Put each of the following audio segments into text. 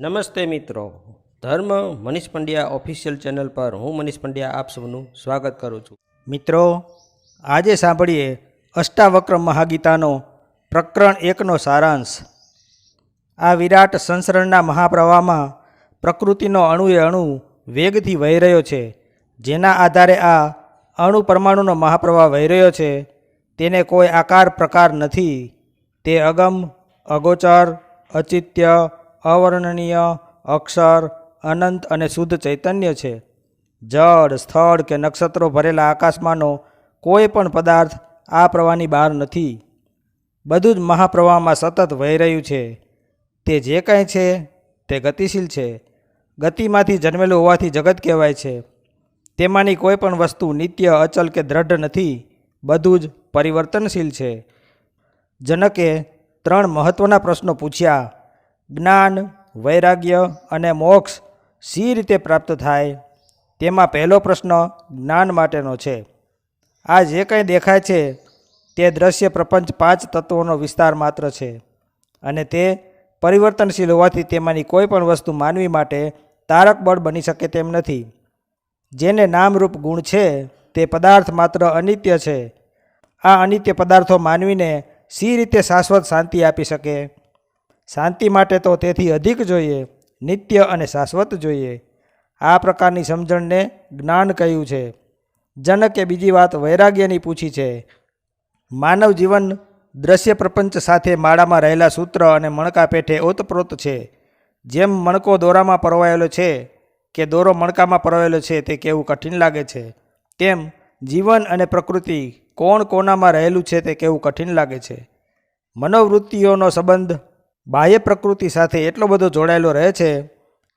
નમસ્તે મિત્રો. ધર્મ મનીષ પંડ્યા ઓફિશિયલ ચેનલ પર હું મનીષ પંડ્યા આપ સૌનું સ્વાગત કરું છું. મિત્રો, આજે સાંભળીએ અષ્ટાવક્ર મહાગીતાનો પ્રકરણ એકનો સારાંશ. આ વિરાટ સંસરણના મહાપ્રવાહમાં પ્રકૃતિનો અણુએ અણુ વેગથી વહી રહ્યો છે. જેના આધારે આ અણુ પરમાણુનો મહાપ્રવાહ વહી રહ્યો છે. તેને કોઈ આકાર પ્રકાર નથી. તે અગમ, અગોચર, અચિત્ય અવર્ણનીય અક્ષર, અનંત અને શુદ્ધ ચૈતન્ય છે. જળ, સ્થળ કે નક્ષત્રો ભરેલા આકાશમાંનો કોઈ પણ પદાર્થ આ પ્રવાહની બહાર નથી. બધું જ મહાપ્રવાહમાં સતત વહી રહ્યું છે. તે જે કંઈ છે, તે ગતિશીલ છે. ગતિમાંથી જન્મેલું હોવાથી જગત કહેવાય છે. તેમાંની કોઈ પણ વસ્તુ નિત્ય, અચલ કે દ્રઢ નથી. બધું જ પરિવર્તનશીલ છે. જનકે ત્રણ મહત્ત્વના પ્રશ્નો પૂછ્યા. જ્ઞાન, વૈરાગ્ય અને મોક્ષ સી રીતે પ્રાપ્ત થાય તેમાં પહેલો પ્રશ્ન જ્ઞાન માટેનો છે. આ જે કંઈ દેખાય છે તે દ્રશ્ય પ્રપંચ પાંચ તત્વોનો વિસ્તાર માત્ર છે અને તે પરિવર્તનશીલ હોવાથી તેમાંની કોઈ પણ વસ્તુ માનવી માટે તારક બળ બની શકે તેમ નથી. જેને નામરૂપ ગુણ છે તે પદાર્થ માત્ર અનિત્ય છે. આ અનિત્ય પદાર્થો માનવીને સી રીતે શાશ્વત શાંતિ આપી શકે શાંતિ માટે તો તેથી અધિક જોઈએ, નિત્ય અને શાશ્વત જોઈએ. આ પ્રકારની સમજણને જ્ઞાન કહ્યું છે. જનકે બીજી વાત વૈરાગ્યની પૂછી છે. માનવ જીવન દ્રશ્ય પ્રપંચ સાથે માળામાં રહેલા સૂત્ર અને મણકા પેઠે ઓતપ્રોત છે. જેમ મણકો દોરામાં પરોવાયેલો છે કે દોરો મણકામાં પરોવાયેલો છે તે કેવું કઠિન લાગે છે? તેમ જીવન અને પ્રકૃતિ કોણ કોનામાં રહેલું છે તે કેવું કઠિન લાગે છે? મનોવૃત્તિઓનો સંબંધ બાહ્ય પ્રકૃતિ સાથે એટલો બધો જોડાયેલો રહે છે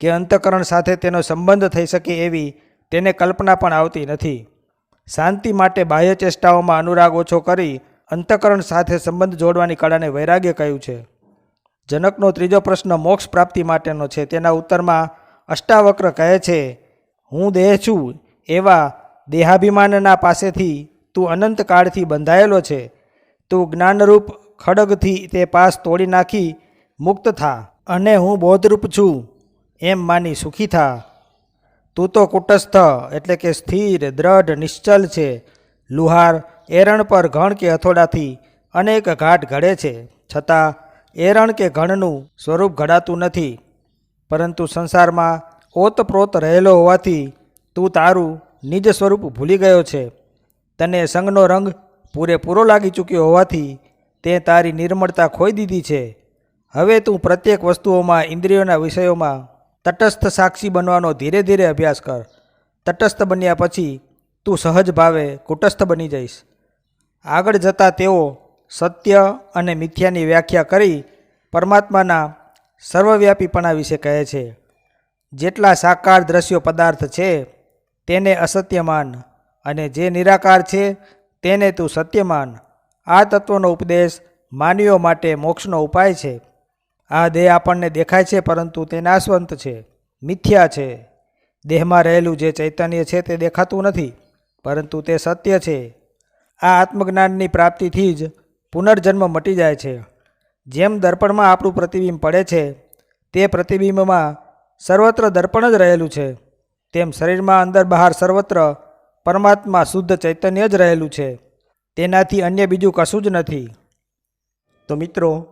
કે અંતકરણ સાથે તેનો સંબંધ થઈ શકે એવી તેને કલ્પના પણ આવતી નથી. શાંતિ માટે બાહ્ય ચેષ્ટાઓમાં અનુરાગ ઓછો કરી અંતકરણ સાથે સંબંધ જોડવાની કળાને વૈરાગ્ય કહ્યું છે. જનકનો ત્રીજો પ્રશ્ન મોક્ષ પ્રાપ્તિ માટેનો છે. તેના ઉત્તરમાં અષ્ટાવક્ર કહે છે, હું દેહ છું, એવા દેહાભિમાનના પાસેથી તું અનંત કાળથી બંધાયેલો છે. તું જ્ઞાનરૂપ ખડગથી તે પાસ તોડી નાખી મુક્ત થા અને હું બોધરૂપ છું. એમ માની સુખી થા. તું તો કુટસ્થ, એટલે કે સ્થિર, દ્રઢ, નિશ્ચલ છે. લુહાર એરણ પર ઘણ કે હથોડાથી અનેક ઘાટ ઘડે છે. છતાં એરણ કે ઘણનું સ્વરૂપ ઘડાતું નથી. પરંતુ સંસારમાં ઓતપ્રોત રહેલો હોવાથી તું તારું નિજ સ્વરૂપ ભૂલી ગયો છે. તને સંગનો રંગ પૂરેપૂરો લાગી ચૂક્યો હોવાથી તે તારી નિર્મળતા ખોઈ દીધી છે. હવે તું પ્રત્યેક વસ્તુઓમાં, ઇન્દ્રિયોના વિષયોમાં તટસ્થ સાક્ષી બનવાનો ધીરે ધીરે અભ્યાસ કર. તટસ્થ બન્યા પછી તું સહજ ભાવે કુટસ્થ બની જઈશ. આગળ જતાં તેઓ સત્ય અને મિથ્યાની વ્યાખ્યા કરી પરમાત્માના સર્વવ્યાપીપણા વિશે કહે છે. જેટલા સાકાર દ્રશ્યો પદાર્થ છે, તેને અસત્ય માન અને જે નિરાકાર છે, તેને તું સત્ય માન આ તત્વનો ઉપદેશ માનવીઓ માટે મોક્ષનો ઉપાય છે. આ દેહ આપણને દેખાય છે, પરંતુ તે નાશવંત છે, મિથ્યા છે. દેહમાં રહેલું જે ચૈતન્ય છે તે દેખાતું નથી, પરંતુ તે સત્ય છે. આ આત્મજ્ઞાનની પ્રાપ્તિથી જ પુનર્જન્મ મટી જાય છે. જેમ દર્પણમાં આપણું પ્રતિબિંબ પડે છે, તે પ્રતિબિંબમાં સર્વત્ર દર્પણ જ રહેલું છે. તેમ શરીરમાં અંદર બહાર સર્વત્ર પરમાત્મા શુદ્ધ ચૈતન્ય જ રહેલું છે. તેનાથી અન્ય બીજું કશું જ નથી. તો મિત્રો